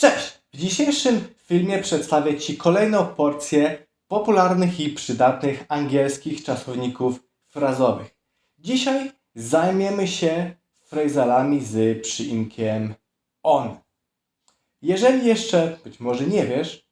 Cześć! W dzisiejszym filmie przedstawię Ci kolejną porcję popularnych i przydatnych angielskich czasowników frazowych. Dzisiaj zajmiemy się frazalami z przyimkiem on. Jeżeli jeszcze być może nie wiesz,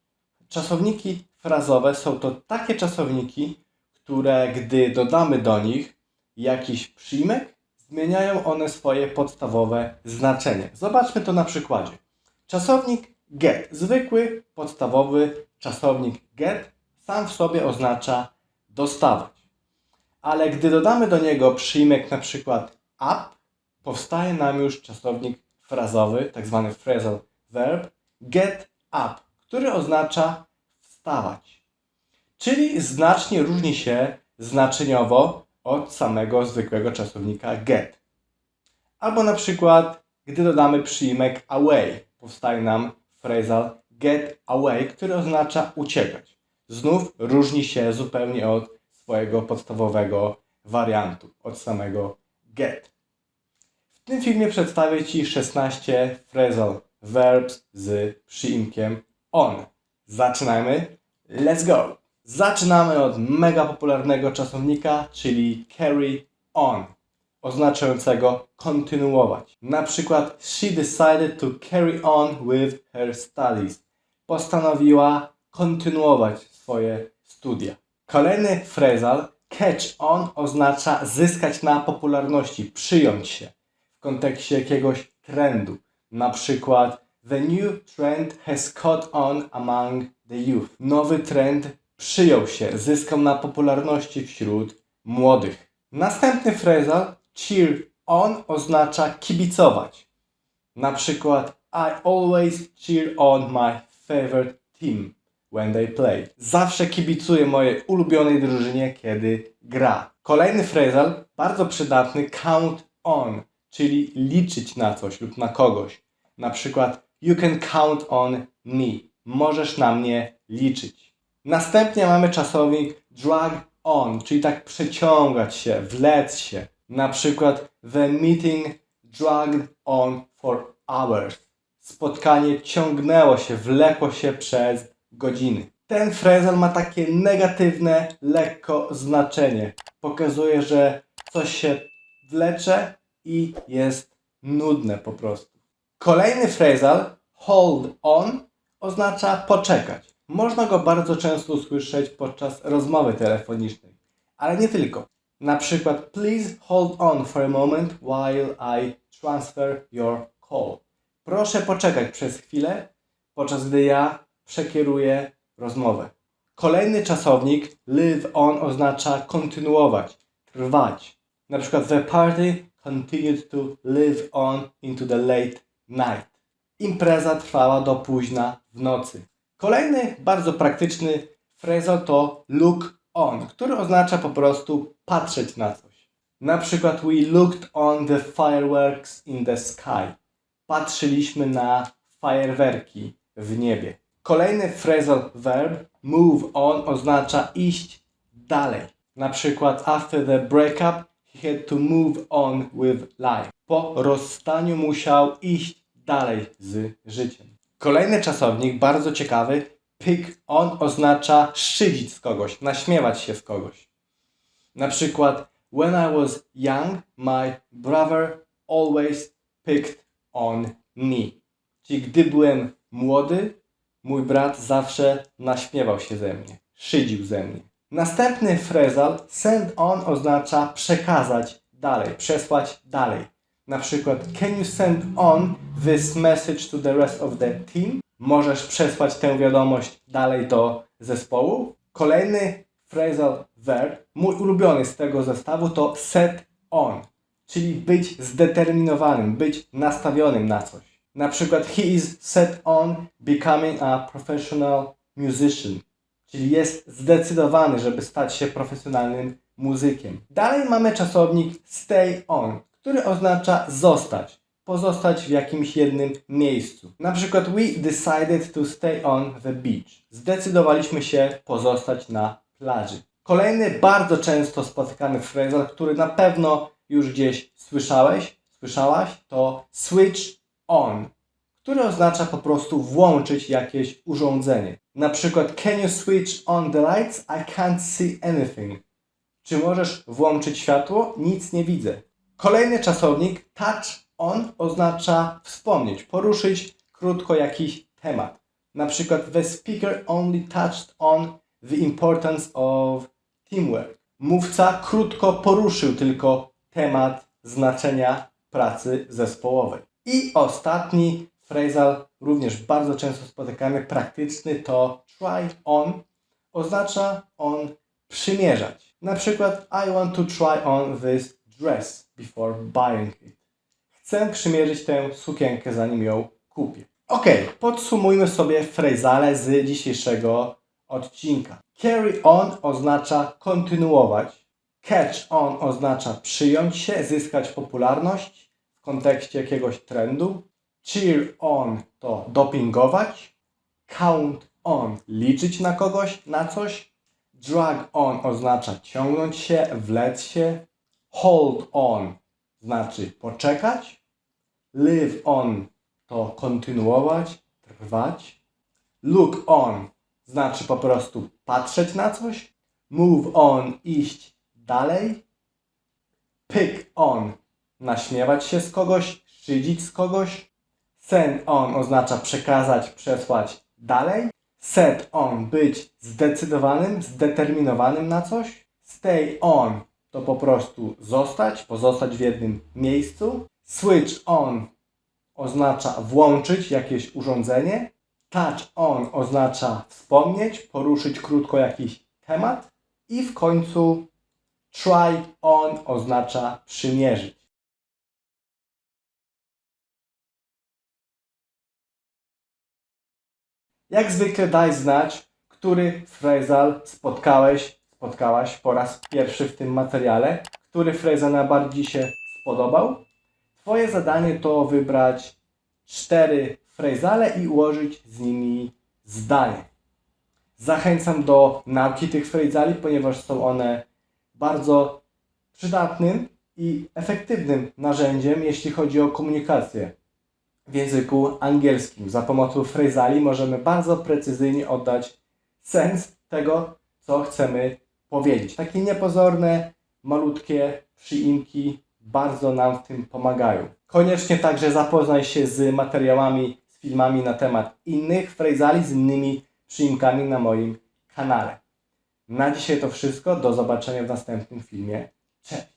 czasowniki frazowe są to takie czasowniki, które gdy dodamy do nich jakiś przyimek, zmieniają one swoje podstawowe znaczenie. Zobaczmy to na przykładzie. Czasownik get, zwykły, podstawowy czasownik get, sam w sobie oznacza dostawać. Ale gdy dodamy do niego przyimek na przykład up, powstaje nam już czasownik frazowy, tak zwany phrasal verb, get up, który oznacza wstawać. Czyli znacznie różni się znaczeniowo od samego zwykłego czasownika get. Albo na przykład, gdy dodamy przyimek away, powstaje nam phrasal get away, który oznacza uciekać. Znów różni się zupełnie od swojego podstawowego wariantu, od samego get. W tym filmie przedstawię Ci 16 phrasal verbs z przyimkiem on. Zaczynajmy. Let's go! Zaczynamy od mega popularnego czasownika, czyli carry on, oznaczającego kontynuować. Na przykład, she decided to carry on with her studies. Postanowiła kontynuować swoje studia. Kolejny phrasal, catch on, oznacza zyskać na popularności, przyjąć się w kontekście jakiegoś trendu. Na przykład, the new trend has caught on among the youth. Nowy trend przyjął się, zyskał na popularności wśród młodych. Następny phrasal cheer on oznacza kibicować. Na przykład I always cheer on my favorite team when they play. Zawsze kibicuję mojej ulubionej drużynie, kiedy gra. Kolejny phrasal, bardzo przydatny, count on, czyli liczyć na coś lub na kogoś. Na przykład you can count on me. Możesz na mnie liczyć. Następnie mamy czasownik drag on, czyli tak przeciągać się, wlec się. Na przykład the meeting dragged on for hours. Spotkanie ciągnęło się, wlekło się przez godziny. Ten frezal ma takie negatywne, lekko znaczenie. Pokazuje, że coś się wlecze i jest nudne po prostu. Kolejny phrasal, hold on, oznacza poczekać. Można go bardzo często usłyszeć podczas rozmowy telefonicznej, ale nie tylko. Na przykład, please hold on for a moment while I transfer your call. Proszę poczekać przez chwilę, podczas gdy ja przekieruję rozmowę. Kolejny czasownik live on oznacza kontynuować, trwać. Na przykład the party continued to live on into the late night. Impreza trwała do późna w nocy. Kolejny bardzo praktyczny phrasal to look on, który oznacza po prostu patrzeć na coś. Na przykład we looked on the fireworks in the sky. Patrzyliśmy na fajerwerki w niebie. Kolejny phrasal verb move on oznacza iść dalej. Na przykład after the breakup he had to move on with life. Po rozstaniu musiał iść dalej z życiem. Kolejny czasownik, bardzo ciekawy, pick on oznacza szydzić z kogoś, naśmiewać się z kogoś. Na przykład, when I was young, my brother always picked on me. Czyli gdy byłem młody, mój brat zawsze naśmiewał się ze mnie, szydził ze mnie. Następny phrasal, send on oznacza przekazać dalej, przesłać dalej. Na przykład, can you send on this message to the rest of the team? Możesz przesłać tę wiadomość dalej do zespołu. Kolejny phrasal verb, mój ulubiony z tego zestawu to set on, czyli być zdeterminowanym, być nastawionym na coś. Na przykład, he is set on becoming a professional musician, czyli jest zdecydowany, żeby stać się profesjonalnym muzykiem. Dalej mamy czasownik stay on, który oznacza zostać, pozostać w jakimś jednym miejscu. Na przykład we decided to stay on the beach. Zdecydowaliśmy się pozostać na plaży. Kolejny bardzo często spotykany phrasal, który na pewno już gdzieś słyszałeś, słyszałaś, to switch on, który oznacza po prostu włączyć jakieś urządzenie. Na przykład Can you switch on the lights? I can't see anything. Czy możesz włączyć światło? Nic nie widzę. Kolejny czasownik touch on oznacza wspomnieć, poruszyć krótko jakiś temat. Na przykład the speaker only touched on the importance of teamwork. Mówca krótko poruszył tylko temat znaczenia pracy zespołowej. I ostatni phrasal, również bardzo często spotykamy, praktyczny, to try on oznacza on przymierzać. Na przykład I want to try on this dress before buying it. Chcę przymierzyć tę sukienkę zanim ją kupię. Ok, podsumujmy sobie phrasale z dzisiejszego odcinka. Carry on oznacza kontynuować. Catch on oznacza przyjąć się, zyskać popularność w kontekście jakiegoś trendu. Cheer on to dopingować. Count on liczyć na kogoś, na coś. Drag on oznacza ciągnąć się, wlec się. Hold on znaczy poczekać. Live on to kontynuować, trwać. Look on znaczy po prostu patrzeć na coś. Move on iść dalej. Pick on naśmiewać się z kogoś, szydzić z kogoś. Send on oznacza przekazać, przesłać dalej. Set on być zdecydowanym, zdeterminowanym na coś. Stay on to po prostu zostać, pozostać w jednym miejscu. Switch on oznacza włączyć jakieś urządzenie. Touch on oznacza wspomnieć, poruszyć krótko jakiś temat. I w końcu try on oznacza przymierzyć. Jak zwykle daj znać, który phrasal spotkałeś, spotkałaś po raz pierwszy w tym materiale, który phrasal najbardziej się spodobał. Twoje zadanie to wybrać cztery phrasale i ułożyć z nimi zdanie. Zachęcam do nauki tych phrasali, ponieważ są one bardzo przydatnym i efektywnym narzędziem, jeśli chodzi o komunikację w języku angielskim. Za pomocą phrasali możemy bardzo precyzyjnie oddać sens tego, co chcemy powiedzieć. Takie niepozorne, malutkie przyimki bardzo nam w tym pomagają. Koniecznie także zapoznaj się z materiałami, z filmami na temat innych phrasali, z innymi przyimkami na moim kanale. Na dzisiaj to wszystko. Do zobaczenia w następnym filmie. Cześć!